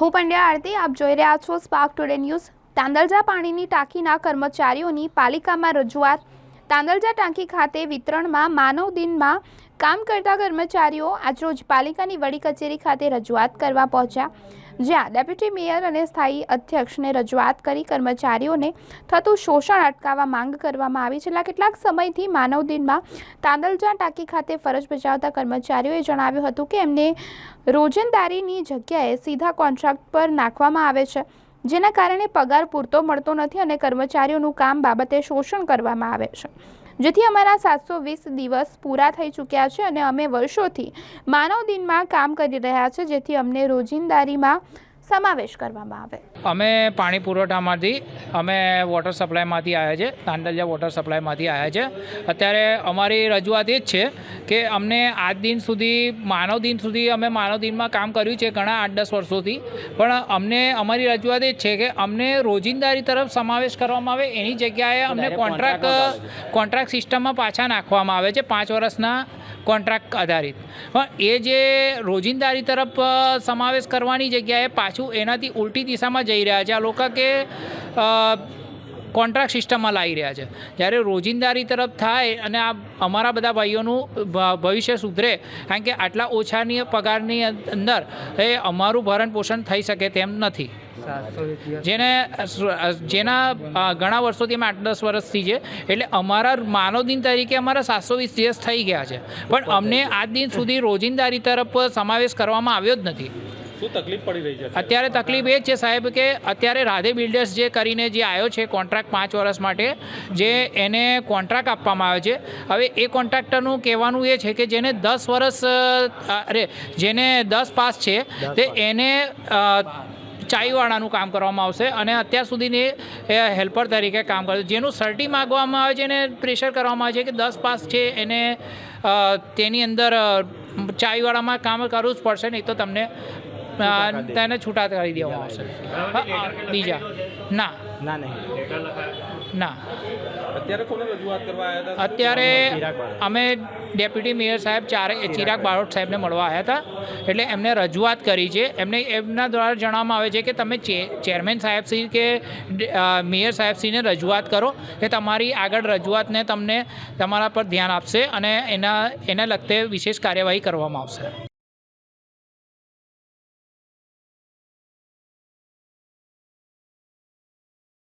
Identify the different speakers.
Speaker 1: હું પંડ્યા આરતી, આપ જોઈ રહ્યા છો સ્પાર્ક ટુડે ન્યૂઝ તાંદલજા પાણીની ટાંકીના કર્મચારીઓની પાલિકામાં રજૂઆત. તાંદલજા ટાંકી ખાતે વિતરણમાં માનવ દિનમાં કામ કરતા કર્મચારીઓ આજરોજ પાલિકાની વડી કચેરી ખાતે રજૂઆત કરવા પહોંચ્યા. જ્યાં ડેપ્યુટી મેયર અને સ્થાયી અધ્યક્ષને રજૂઆત કરી કર્મચારીઓને થતું શોષણ અટકાવવા માંગ કરવામાં આવી. છેલ્લા કેટલાક સમયથી માનવ દિનમાં તાંદલજા ટાંકી ખાતે ફરજ બજાવતા કર્મચારીઓએ જણાવ્યું હતું કે એમને રોજંદારીની જગ્યાએ સીધા કોન્ટ્રાક્ટ પર નાખવામાં આવે છે, જેના કારણે પગાર પૂરતો મળતો નથી અને કર્મચારીઓનું કામ બાબતે શોષણ કરવામાં આવે છે. જેથી અમારા સાતસો વીસ દિવસ પૂરા થઈ ચૂક્યા છે અને અમે વર્ષોથી માનવ દિનમાં કામ કરી રહ્યા છે, જેથી અમને રોજિંદારીમાં સમાવેશ કરવામાં આવે.
Speaker 2: અમે પાણી પુરવઠામાંથી અમે વોટર સપ્લાયમાંથી આવ્યા છે તાંડલિયા વોટર સપ્લાયમાંથી આવ્યા છે. અત્યારે અમારી રજૂઆત એ જ છે કે અમને આજ દિન સુધી માનવ દિન સુધી અમે માનવ દિનમાં કામ કર્યું છે ઘણા આઠ દસ વર્ષોથી. પણ અમને અમારી રજૂઆત એ જ છે કે અમને રોજિંદારી તરફ સમાવેશ કરવામાં આવે એની જગ્યાએ અમને કોન્ટ્રાક્ટ કોન્ટ્રાક્ટ સિસ્ટમમાં પાછા નાખવામાં આવે છે. પાંચ વર્ષના કોન્ટ્રાક્ટ આધારિત. પણ એ જે રોજિંદારી તરફ સમાવેશ કરવાની જગ્યાએ પાછું એનાથી ઉલટી દિશામાં જઈ રહ્યા છે. આ લોકો કે કોન્ટ્રાક્ટ સિસ્ટમમાં લાવી રહ્યા છે. જ્યારે રોજિંદારી તરફ થાય અને આ અમારા બધા ભાઈઓનું ભવિષ્ય સુધરે, કારણ કે આટલા ઓછાની પગારની અંદર એ અમારું ભરણ પોષણ થઈ શકે તેમ નથી. જેને જેના ઘણા વર્ષોથી અમે આઠ દસ વર્ષથી છે, એટલે અમારા માનવ દિન તરીકે અમારા સાતસો વીસ દિવસ થઈ ગયા છે. પણ અમને આજ દિન સુધી રોજિંદારી તરફ સમાવેશ કરવામાં આવ્યો જ નથી.
Speaker 3: શું તકલીફ પડી રહી છે
Speaker 2: અત્યારે? તકલીફ એ જ છે સાહેબ કે અત્યારે રાધે બિલ્ડર્સ જે કરીને જે આવ્યો છે કોન્ટ્રાક્ટ પાંચ વર્ષ માટે જે એને કોન્ટ્રાક્ટ આપવામાં આવે છે. હવે એ કોન્ટ્રાક્ટરનું કહેવાનું એ છે કે જેને દસ વર્ષ અરે જેને દસ પાસ છે તે એને ચાઈવાળાનું કામ કરવામાં આવશે અને અત્યાર સુધીની એ હેલ્પર તરીકે કામ કરે જેનું સર્ટી માગવામાં આવે છે એને પ્રેશર કરવામાં આવે છે કે દસ પાસ છે એને તેની અંદર ચાઈવાળામાં કામ કરવું જ પડશે નહીં તો તમને તેને છૂટા કરી દેવામાં આવશે હા, બીજા. ના.
Speaker 4: ના નહીં.
Speaker 2: ના.
Speaker 3: અત્યારે કોને રજૂઆત કરવા આવ્યા હતા?
Speaker 2: અત્યારે અમે ડેપ્યુટી મેયર સાહેબ ચારે ચિરાગ બારોટ. સાહેબને મળવા આવ્યા હતા. એટલે એમને રજૂઆત કરી છે. એમને એમના દ્વારા જણાવવામાં આવે છે કે તમે ચે ચેરમેન સાહેબશ્રી કે મેયર સાહેબશ્રીને રજૂઆત કરો. કે તમારી આગળ રજૂઆતને તમને તમારા પર ધ્યાન આપશે અને એના એને લગતે વિશેષ કાર્યવાહી કરવામાં આવશે.